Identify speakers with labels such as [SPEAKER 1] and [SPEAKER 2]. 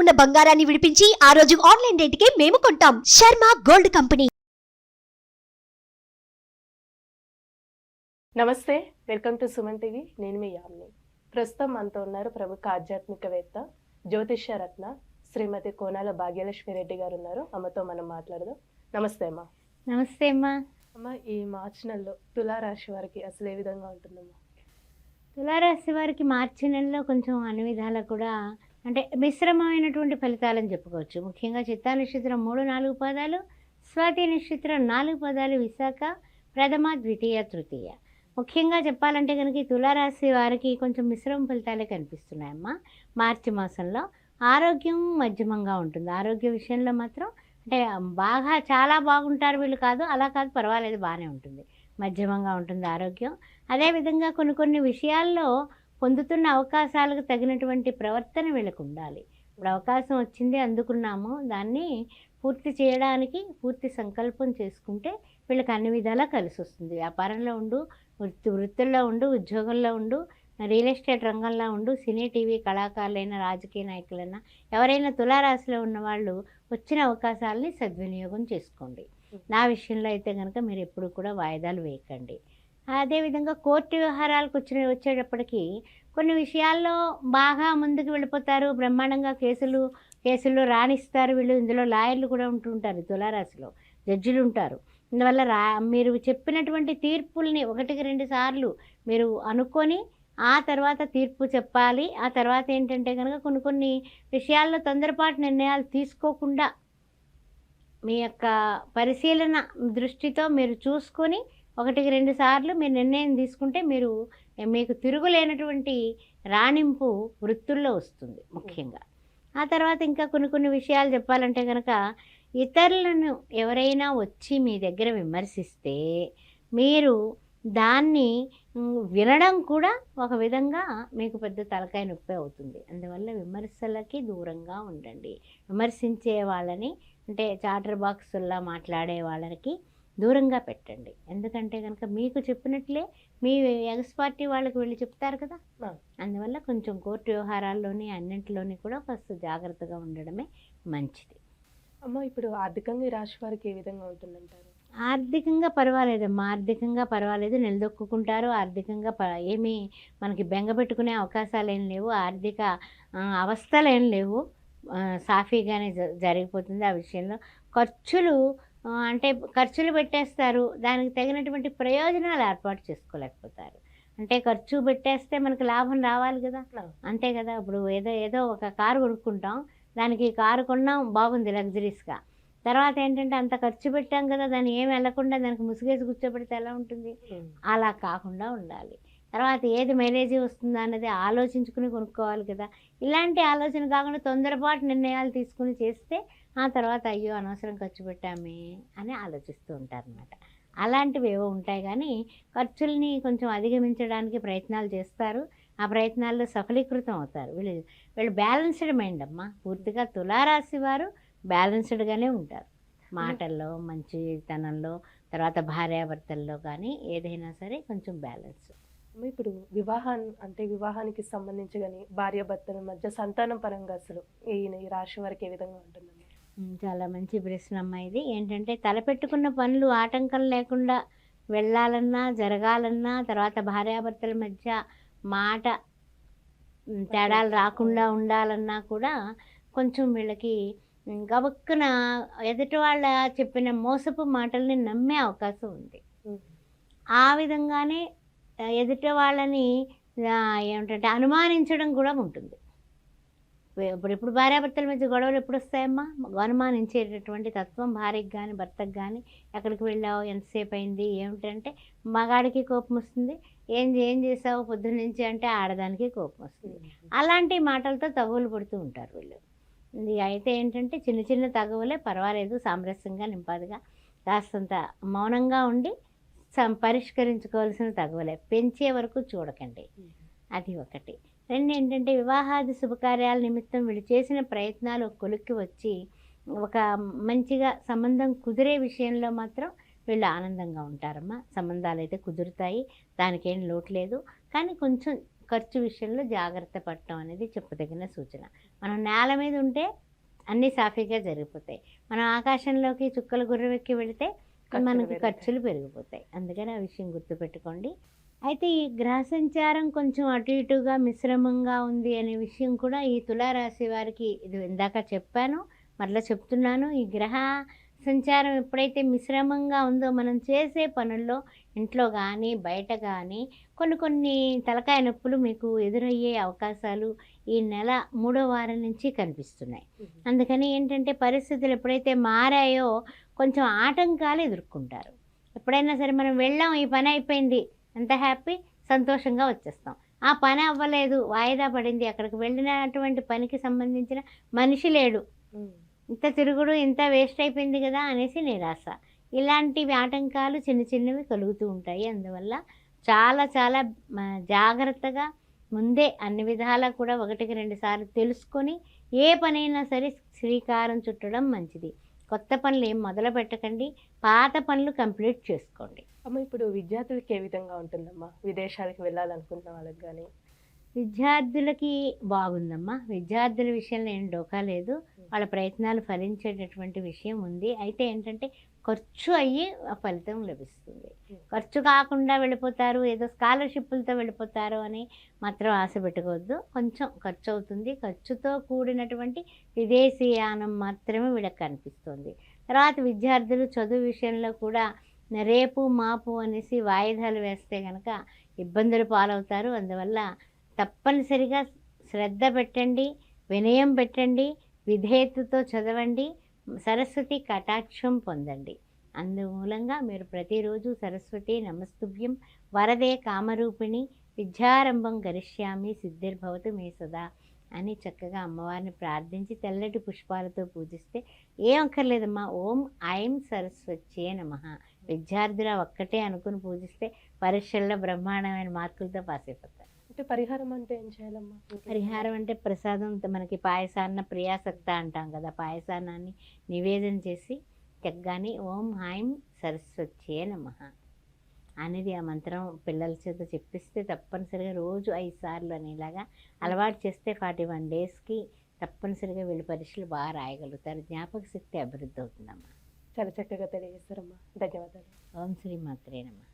[SPEAKER 1] ఉన్న బంగారాన్ని విడిపించి ఆ రోజు ఆన్లైన్ రేటుకే మేము కొంటాం. Sharma gold company.
[SPEAKER 2] నమస్తే వెల్కమ్ టు సుమన్ టీవీ. నేను మీ యామ్ని. ప్రస్తుతం మనతో ఉన్నారు ప్రముఖ ఆధ్యాత్మికవేత్త జ్యోతిష్య రత్న శ్రీమతి కోనాల భాగ్యలక్ష్మి రెడ్డి గారు ఉన్నారు. అమ్మతో మనం మాట్లాడదాం. నమస్తే అమ్మా.
[SPEAKER 3] నమస్తే అమ్మా.
[SPEAKER 2] అమ్మ ఈ మార్చి నెలలో తులారాశి వారికి అసలు ఏ విధంగా ఉంటుందమ్మా?
[SPEAKER 3] తులారాశి వారికి మార్చి నెలలో కొంచెం అన్ని విధాలా కూడా అంటే మిశ్రమమైనటువంటి ఫలితాలని చెప్పుకోవచ్చు. ముఖ్యంగా చిత్తా నక్షత్రం మూడు నాలుగు పదాలు స్వాతి నక్షత్రం నాలుగు పదాలు విశాఖ ప్రథమ ద్వితీయ తృతీయ. ముఖ్యంగా చెప్పాలంటే కనుక తులారాశి వారికి కొంచెం మిశ్రమ ఫలితాలే కనిపిస్తున్నాయమ్మా. మార్చి మాసంలో ఆరోగ్యం మధ్యమంగా ఉంటుంది. ఆరోగ్య విషయంలో మాత్రం అంటే బాగా చాలా బాగుంటారు వీళ్ళు కాదు అలా కాదు పర్వాలేదు బాగానే ఉంటుంది. మధ్యమంగా ఉంటుంది ఆరోగ్యం. అదేవిధంగా కొన్ని కొన్ని విషయాల్లో పొందుతున్న అవకాశాలకు తగినటువంటి ప్రవర్తన వీళ్ళకు ఉండాలి. ఇప్పుడు అవకాశం వచ్చింది అందుకున్నాము దాన్ని పూర్తి చేయడానికి పూర్తి సంకల్పం చేసుకుంటే వీళ్ళకి అన్ని విధాలా కలిసి వస్తుంది. వ్యాపారంలో ఉండు వృత్తి వృత్తుల్లో ఉండు ఉద్యోగంలో ఉండు రియల్ ఎస్టేట్ రంగంలో ఉండు సినీ టీవీ కళాకారులైన రాజకీయ నాయకులైనా ఎవరైనా తులారాశిలో ఉన్న వాళ్ళు వచ్చిన అవకాశాలని సద్వినియోగం చేసుకోండి. నా విషయంలో అయితే కనుక మీరు ఎప్పుడు కూడా వాయిదాలు వేయకండి. అదేవిధంగా కోర్టు వ్యవహారాలకు వచ్చిన వచ్చేటప్పటికి కొన్ని విషయాల్లో బాగా ముందుకు వెళ్ళిపోతారు. బ్రహ్మాండంగా కేసులు కేసుల్లో రాణిస్తారు. వీళ్ళు ఇందులో లాయర్లు కూడా ఉంటుంటారు తులారాశిలో జడ్జిలు ఉంటారు. అందువల్ల రా మీరు చెప్పినటువంటి తీర్పుల్ని ఒకటికి రెండు సార్లు మీరు అనుకొని ఆ తర్వాత తీర్పు చెప్పాలి. ఆ తర్వాత ఏంటంటే కనుక కొన్ని కొన్ని విషయాల్లో తొందరపాటు నిర్ణయాలు తీసుకోకుండా మీ యొక్క పరిశీలన దృష్టితో మీరు చూసుకొని ఒకటికి రెండు సార్లు మీరు నిర్ణయం తీసుకుంటే మీరు మీకు తిరుగులేనటువంటి రాణింపు వృత్తుల్లో వస్తుంది ముఖ్యంగా. ఆ తర్వాత ఇంకా కొన్ని కొన్ని విషయాలు చెప్పాలంటే కనుక ఇతరులను ఎవరైనా వచ్చి మీ దగ్గర విమర్శిస్తే మీరు దాన్ని వినడం కూడా ఒక విధంగా మీకు పెద్ద తలకాయ నొప్పి అవుతుంది. అందువల్ల విమర్శలకి దూరంగా ఉండండి. విమర్శించే వాళ్ళని అంటే చాటర్ బాక్సుల్లా మాట్లాడే వాళ్ళకి దూరంగా పెట్టండి. ఎందుకంటే కనుక మీకు చెప్పినట్లే మీ ఎగస్ పార్టీ వాళ్ళకి వెళ్ళి చెప్తారు కదా. అందువల్ల కొంచెం కోర్టు వ్యవహారాల్లోని అన్నింటిలోని కూడా కాస్త జాగ్రత్తగా ఉండడమే మంచిది.
[SPEAKER 2] అమ్మ ఇప్పుడు ఆర్థికంగా ఈ రాశి వారికి ఏ విధంగా ఉంటుందంటారు?
[SPEAKER 3] ఆర్థికంగా పర్వాలేదమ్మా ఆర్థికంగా పర్వాలేదు. నిలదొక్కుంటారు ఆర్థికంగా ప ఏమీ మనకి బెంగ పెట్టుకునే అవకాశాలు ఏం లేవు. ఆర్థిక అవస్థలు ఏం లేవు సాఫీగానే జరిగిపోతుంది ఆ విషయంలో. ఖర్చులు అంటే ఖర్చులు పెట్టేస్తారు. దానికి తగినటువంటి ప్రయోజనాలు ఏర్పాటు చేసుకోలేకపోతారు. అంటే ఖర్చు పెట్టేస్తే మనకు లాభం రావాలి కదా. అంతే కదా. ఇప్పుడు ఏదో ఏదో ఒక కారు కొనుక్కుంటాం. దానికి కారు కొన్నాం బాగుంది లగ్జరీస్గా. తర్వాత ఏంటంటే అంత ఖర్చు పెట్టాం కదా దాన్ని ఏం వెళ్ళకుండా దానికి ముసుగేసి కూర్చోబెడితే ఎలా ఉంటుంది? అలా కాకుండా ఉండాలి. తర్వాత ఏది మైలేజీ వస్తుందా అన్నది ఆలోచించుకుని కొనుక్కోవాలి కదా. ఇలాంటి ఆలోచన కాకుండా తొందరపాటు నిర్ణయాలు తీసుకుని చేస్తే ఆ తర్వాత అయ్యో అనవసరం ఖర్చు పెట్టామే అని ఆలోచిస్తూ ఉంటారనమాట అలాంటివి ఏవో ఉంటాయి కానీ ఖర్చుల్ని కొంచెం అధిగమించడానికి ప్రయత్నాలు చేస్తారు. ఆ ప్రయత్నాల్లో సఫలీకృతం అవుతారు. వీళ్ళు వీళ్ళు బ్యాలెన్స్డ్ మైండ్ అమ్మా. పూర్తిగా తులారాశి వారు బ్యాలెన్స్డ్గానే ఉంటారు. మాటల్లో మంచితనంలో తర్వాత భార్యాభర్తల్లో కానీ ఏదైనా సరే కొంచెం బ్యాలెన్స్
[SPEAKER 2] ఇప్పుడు వివాహం అంటే వివాహానికి సంబంధించి కానీ భార్యాభర్తల మధ్య సంతానం పరంగా అసలు ఈ ఈ రాశి వారికి ఏ విధంగా
[SPEAKER 3] ఉమ్, చాలా మంచి ప్రశ్న అమ్మా ఇది. ఏంటంటే తలపెట్టుకున్న పనులు ఆటంకం లేకుండా వెళ్ళాలన్నా జరగాలన్నా తర్వాత భార్యాభర్తల మధ్య మాట తేడాలు రాకుండా ఉండాలన్నా కూడా కొంచెం వీళ్ళకి గబక్కున ఎదుటి వాళ్ళ చెప్పిన మోసపు మాటల్ని నమ్మే అవకాశం ఉంది. ఆ విధంగానే ఎదుటి వాళ్ళని ఏమిటంటే అనుమానించడం కూడా ఉంటుంది. ఇప్పుడు ఇప్పుడు భార్యాభర్తల మధ్య గొడవలు ఎప్పుడు వస్తాయమ్మా అనుమానించేటటువంటి తత్వం భార్యకి కానీ భర్తకు కానీ ఎక్కడికి వెళ్ళావు ఎంతసేపు అయింది ఏమిటంటే మగాడికి కోపం వస్తుంది ఏం ఏం చేసావు పొద్దున్న నుంచి అంటే ఆడదానికి కోపం వస్తుంది. అలాంటి మాటలతో తగువులు పడుతూ ఉంటారు వీళ్ళు. ఇది అయితే ఏంటంటే చిన్న చిన్న తగువులే పర్వాలేదు సామరస్యంగా నింపాదిగా కాస్తంత మౌనంగా ఉండి పరిష్కరించుకోవాల్సిన తగువలే. పెంచే వరకు చూడకండి. అది ఒకటి. రెండు ఏంటంటే వివాహాది శుభకార్యాల నిమిత్తం వీళ్ళు చేసిన ప్రయత్నాలు కొలుక్కి కొలిక్కి వచ్చి ఒక మంచిగా సంబంధం కుదిరే విషయంలో మాత్రం వీళ్ళు ఆనందంగా ఉంటారమ్మా. సంబంధాలు అయితే కుదురుతాయి. దానికేం లోటు లేదు. కానీ కొంచెం ఖర్చు విషయంలో జాగ్రత్త పడటం అనేది చెప్పదగిన సూచన. మనం నేల మీద ఉంటే అన్నీ సాఫీగా జరిగిపోతాయి. మనం ఆకాశంలోకి చుక్కల గుర్రవెక్కి వెళితే మనకి. ఖర్చులు పెరిగిపోతాయి. అందుకని ఆ విషయం గుర్తుపెట్టుకోండి. అయితే ఈ గ్రహ సంచారం కొంచెం అటు ఇటుగా మిశ్రమంగా ఉంది అనే విషయం కూడా ఈ తులారాశి వారికి ఇది ఇందాక చెప్పాను. మరలా చెప్తున్నాను. ఈ గ్రహ సంచారం ఎప్పుడైతే మిశ్రమంగా ఉందో మనం చేసే పనుల్లో ఇంట్లో కానీ బయట కానీ కొన్ని కొన్ని తలకాయ నొప్పులు మీకు ఎదురయ్యే అవకాశాలు ఈ నెల మూడో వారం నుంచి కనిపిస్తున్నాయి. అందుకని ఏంటంటే పరిస్థితులు ఎప్పుడైతే మారాయో కొంచెం ఆటంకాలు ఎదుర్కొంటారు. ఎప్పుడైనా సరే మనం వెళ్ళాం ఈ పని అయిపోయింది ఎంత హ్యాపీ సంతోషంగా వచ్చేస్తాం. ఆ పని అవ్వలేదు వాయిదా పడింది అక్కడికి వెళ్ళినటువంటి పనికి సంబంధించిన మనిషి లేడు. ఇంత తిరుగుడు ఇంత వేస్ట్ అయిపోయింది కదా అనేసి నిరాశ. ఇలాంటివి ఆటంకాలు చిన్న చిన్నవి కలుగుతూ ఉంటాయి. అందువల్ల చాలా చాలా జాగ్రత్తగా ముందే అన్ని విధాలా కూడా ఒకటికి రెండు సార్లు తెలుసుకొని ఏ పనైనా సరే శ్రీకారం చుట్టడం మంచిది. కొత్త పనులు ఏం మొదలు పెట్టకండి. పాత పనులు కంప్లీట్ చేసుకోండి.
[SPEAKER 2] అమ్మ ఇప్పుడు విద్యార్థులకి ఏ విధంగా ఉంటుందమ్మా? విదేశాలకు వెళ్ళాలనుకుంటున్న వాళ్ళకి కానీ
[SPEAKER 3] విద్యార్థులకి బాగుందమ్మా. విద్యార్థుల విషయంలో ఏం డోకా లేదు. వాళ్ళ ప్రయత్నాలు ఫలించేటటువంటి విషయం ఉంది. అయితే ఏంటంటే ఖర్చు అయ్యి ఆ ఫలితం లభిస్తుంది. ఖర్చు కాకుండా వెళ్ళిపోతారు ఏదో స్కాలర్షిప్లతో వెళ్ళిపోతారు అని మాత్రం ఆశ పెట్టుకోవద్దు. కొంచెం ఖర్చు అవుతుంది. ఖర్చుతో కూడినటువంటి విదేశీయానం మాత్రమే వీళ్ళకి కనిపిస్తుంది. తర్వాత విద్యార్థులు చదువు విషయంలో కూడా రేపు మాపు అనేసి వాయిదాలు వేస్తే కనుక ఇబ్బందులు పాలవుతారు. అందువల్ల తప్పనిసరిగా శ్రద్ధ పెట్టండి వినయం పెట్టండి విధేయతతో చదవండి సరస్వతి కటాక్షం పొందండి. అందుమూలంగా మీరు ప్రతిరోజు సరస్వతి నమస్తుభ్యం వరదే కామరూపిణి విద్యారంభం గరిష్యామి సిద్ధిర్భవతు మే సదా అని చక్కగా అమ్మవారిని ప్రార్థించి తెల్లటి పుష్పాలతో పూజిస్తే ఏం అక్కర్లేదమ్మా. ఓం ఐం సరస్వచ్చే నమ. విద్యార్థుల ఒక్కటే అనుకుని పూజిస్తే పరీక్షల్లో బ్రహ్మాండమైన మార్కులతో పాస్ అయిపోతారు.
[SPEAKER 2] అంటే పరిహారం అంటే ఏం చేయాలమ్మా?
[SPEAKER 3] పరిహారం అంటే ప్రసాదం మనకి పాయసాన్న ప్రియాసక్త అంటాం కదా పాయసాన్నాన్ని నివేదన చేసి తెగ్గాని ఓం హాయం సరస్వత్యే నమ అనేది ఆ మంత్రం పిల్లల చేత చెప్పిస్తే తప్పనిసరిగా రోజు ఐదు సార్లు అనేలాగా అలవాటు చేస్తే ఫార్టీ వన్ డేస్కి తప్పనిసరిగా వీళ్ళు పరీక్షలు బాగా రాయగలుగుతారు. జ్ఞాపక శక్తి అభివృద్ధి అవుతుందమ్మా.
[SPEAKER 2] చాలా చక్కగా తెలియజేస్తారమ్మా ధన్యవాదాలు.
[SPEAKER 3] ఓం శ్రీ మాత్రే నమ.